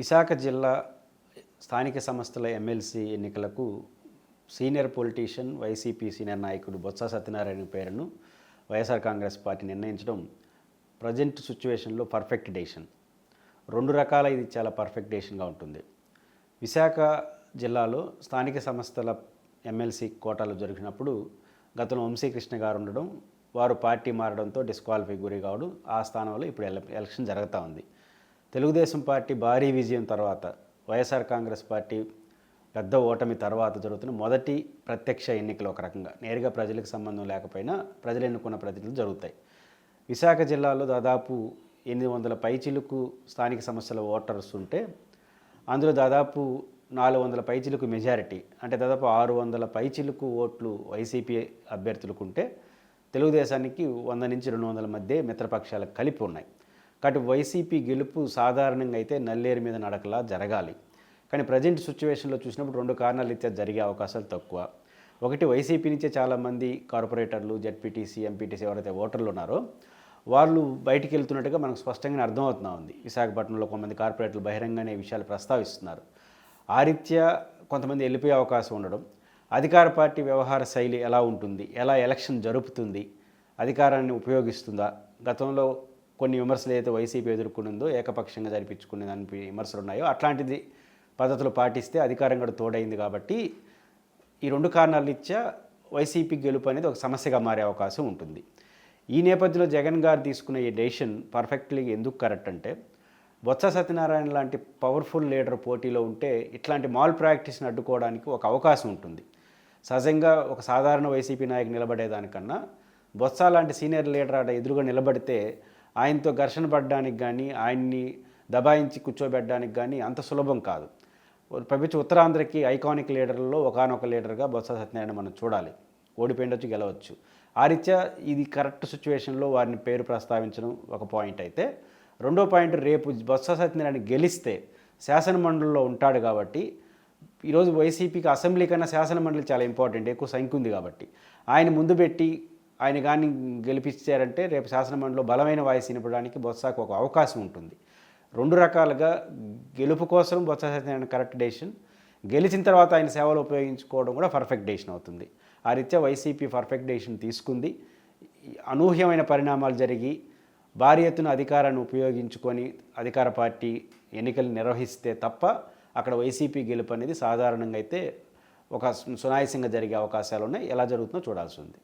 విశాఖ జిల్లా స్థానిక సంస్థల ఎమ్మెల్సీ ఎన్నికలకు సీనియర్ పొలిటీషియన్ వైసీపీ సీనియర్ నాయకుడు బొత్స సత్యనారాయణ పేరును వైఎస్ఆర్ కాంగ్రెస్ పార్టీ నిర్ణయించడం ప్రజెంట్ సిచ్యువేషన్లో పర్ఫెక్ట్ డేషన్ రెండు రకాల ఇది చాలా పర్ఫెక్ట్ డేషన్గా ఉంటుంది. విశాఖ జిల్లాలో స్థానిక సంస్థల ఎమ్మెల్సీ కోటాలు జరిగినప్పుడు గతంలో వంశీకృష్ణ గారు ఉండడం వారు పార్టీ మారడంతో డిస్క్వాలిఫై గురి కావడం ఆ స్థానంలో ఇప్పుడు ఎల- ఎలక్షన్ జరుగుతూ ఉంది. తెలుగుదేశం పార్టీ భారీ విజయం తర్వాత వైఎస్ఆర్ కాంగ్రెస్ పార్టీ పెద్ద ఓటమి తర్వాత జరుగుతున్న మొదటి ప్రత్యక్ష ఎన్నికలు ఒక రకంగా. నేరుగా ప్రజలకు సంబంధం లేకపోయినా ప్రజలు ఎన్నుకున్న ప్రతినిధులు జరుగుతాయి. విశాఖ జిల్లాలో దాదాపు ఎనిమిది వందల పైచిలుకు స్థానిక సంస్థల ఓటర్స్ ఉంటే అందులో దాదాపు నాలుగు వందల పైచిలుకు మెజారిటీ అంటే దాదాపు ఆరు వందల పైచిలుకు ఓట్లు వైసీపీ అభ్యర్థులకు ఉంటే తెలుగుదేశానికి వంద నుంచి రెండు వందల మధ్య మిత్రపక్షాలకు కలిపి ఉన్నాయి. కాబట్టి వైసీపీ గెలుపు సాధారణంగా అయితే నల్లేరు మీద నడకలా జరగాలి. కానీ ప్రజెంట్ సిచ్యువేషన్లో చూసినప్పుడు రెండు కారణాలు ఇచ్చే జరిగే అవకాశాలు తక్కువ. ఒకటి వైసీపీ నుంచే చాలామంది కార్పొరేటర్లు జెడ్పీటీసీ ఎంపీటీసీ ఎవరైతే ఓటర్లు ఉన్నారో వాళ్ళు బయటికి వెళ్తున్నట్టుగా మనకు స్పష్టంగానే అర్థమవుతున్నా ఉంది. విశాఖపట్నంలో కొంతమంది కార్పొరేటర్లు బహిరంగంగానే విషయాలు ప్రస్తావిస్తున్నారు. ఆ రీత్యా కొంతమంది వెళ్ళిపోయే అవకాశం ఉండడం. అధికార పార్టీ వ్యవహార శైలి ఎలా ఉంటుంది? ఎలా ఎలక్షన్ జరుపుతుంది? అధికారాన్ని ఉపయోగిస్తుందా? గతంలో కొన్ని విమర్శలు అయితే వైసీపీ ఎదుర్కొనిందో ఏకపక్షంగా జరిపించుకునే దాని విమర్శలు ఉన్నాయో అట్లాంటిది పద్ధతులు పాటిస్తే అధికారం కూడా తోడైంది కాబట్టి ఈ రెండు కారణాల ఇచ్చా వైసీపీ గెలుపు అనేది ఒక సమస్యగా మారే అవకాశం ఉంటుంది. ఈ నేపథ్యంలో జగన్ గారు తీసుకున్న ఈ డెసిషన్ పర్ఫెక్ట్లీ ఎందుకు కరెక్ట్ అంటే బొత్స సత్యనారాయణ లాంటి పవర్ఫుల్ లీడర్ పోటీలో ఉంటే ఇట్లాంటి మాల్ ప్రాక్టీస్ని అడ్డుకోవడానికి ఒక అవకాశం ఉంటుంది. సహజంగా ఒక సాధారణ వైసీపీ నాయకు నిలబడేదానికన్నా బొత్స లాంటి సీనియర్ లీడర్ ఆడ ఎదురుగా నిలబడితే ఆయనతో ఘర్షణ పడడానికి కానీ ఆయన్ని దబాయించి కూర్చోబెట్టడానికి కానీ అంత సులభం కాదు. ప్రపంచ ఉత్తరాంధ్రకి ఐకానిక్ లీడర్లలో ఒకనొక లీడర్గా బొత్స సత్యనారాయణ మనం చూడాలి. ఓడిపోయిండొచ్చు గెలవచ్చు. ఆ రీత్యా ఇది కరెక్ట్ సిచ్యువేషన్లో వారిని పేరు ప్రస్తావించడం ఒక పాయింట్ అయితే. రెండో పాయింట్ రేపు బొత్స సత్యనారాయణ గెలిస్తే శాసనమండలిలో ఉంటాడు కాబట్టి ఈరోజు వైసీపీకి అసెంబ్లీ కన్నా శాసనమండలి చాలా ఇంపార్టెంట్ ఎక్కువ సంఖ్య ఉంది కాబట్టి. ఆయన ముందు పెట్టి ఆయన కానీ గెలిపించారంటే రేపు శాసనమండలిలో బలమైన వాయిస్ వినపడానికి బొత్సకు ఒక అవకాశం ఉంటుంది. రెండు రకాలుగా గెలుపు కోసం బొత్స సత్యనారాయణ కరెక్ట్ డెసిషన్ గెలిచిన తర్వాత ఆయన సేవలు ఉపయోగించుకోవడం కూడా పర్ఫెక్ట్ డెసిషన్ అవుతుంది. ఆ రీత్యా వైసీపీ పర్ఫెక్ట్ డెసిషన్ తీసుకుంది. అనూహ్యమైన పరిణామాలు జరిగి భారీ ఎత్తున అధికారాన్ని ఉపయోగించుకొని అధికార పార్టీ ఎన్నికలు నిర్వహిస్తే తప్ప అక్కడ వైసీపీ గెలుపు అనేది సాధారణంగా అయితే ఒక సునాయాసంగా జరిగే అవకాశాలు ఉన్నాయి ఎలా జరుగుతుందో చూడాల్సి ఉంది.